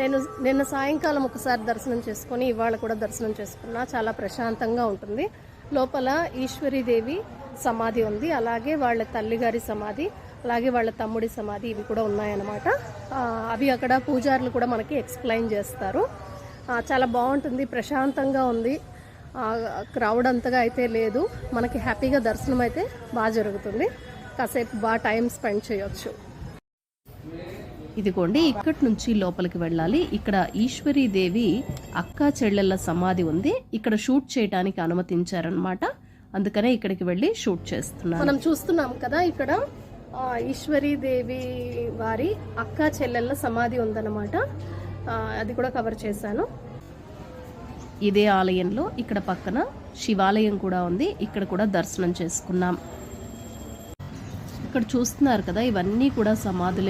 నేను నిన్న సాయంకాలం ఒకసారి దర్శనం చేసుకొని ఇవాళ కూడా దర్శనం చేసుకున్నా. చాలా ప్రశాంతంగా ఉంటుంది. లోపల ఈశ్వరీదేవి సమాధి ఉంది. అలాగే వాళ్ళ తల్లిగారి సమాధి అలాగే వాళ్ళ తమ్ముడి సమాధి ఇవి కూడా ఉన్నాయన్నమాట. అవి అక్కడ పూజారులు కూడా మనకి ఎక్స్ప్లెయిన్ చేస్తారు. చాలా బాగుంటుంది. ప్రశాంతంగా ఉంది. క్రౌడ్ అంతగా అయితే లేదు. మనకి హ్యాపీగా దర్శనం అయితే బాగా జరుగుతుంది. కాసేపు బాగా టైం స్పెండ్ చేయొచ్చు. ఇదిగోండి ఇక్కడి నుంచి లోపలికి వెళ్ళాలి. ఇక్కడ ఈశ్వరీదేవి అక్క చెల్లెళ్ళ సమాధి ఉంది. ఇక్కడ షూట్ చేయడానికి అనుమతించారనమాట అందుకనే ఇక్కడికి వెళ్ళి షూట్ చేస్తున్నాను. మనం చూస్తున్నాం కదా ఇక్కడ ఈశ్వరీదేవి వారి అక్క చెల్లెళ్ళ సమాధి ఉందన్నమాట. అది కూడా కవర్ చేశాను. ఇదే ఆలయంలో ఇక్కడ పక్కన శివాలయం కూడా ఉంది. ఇక్కడ కూడా దర్శనం చేసుకున్నాం. ఇక్కడ చూస్తున్నారు కదా ఇవన్నీ కూడా సమాధులే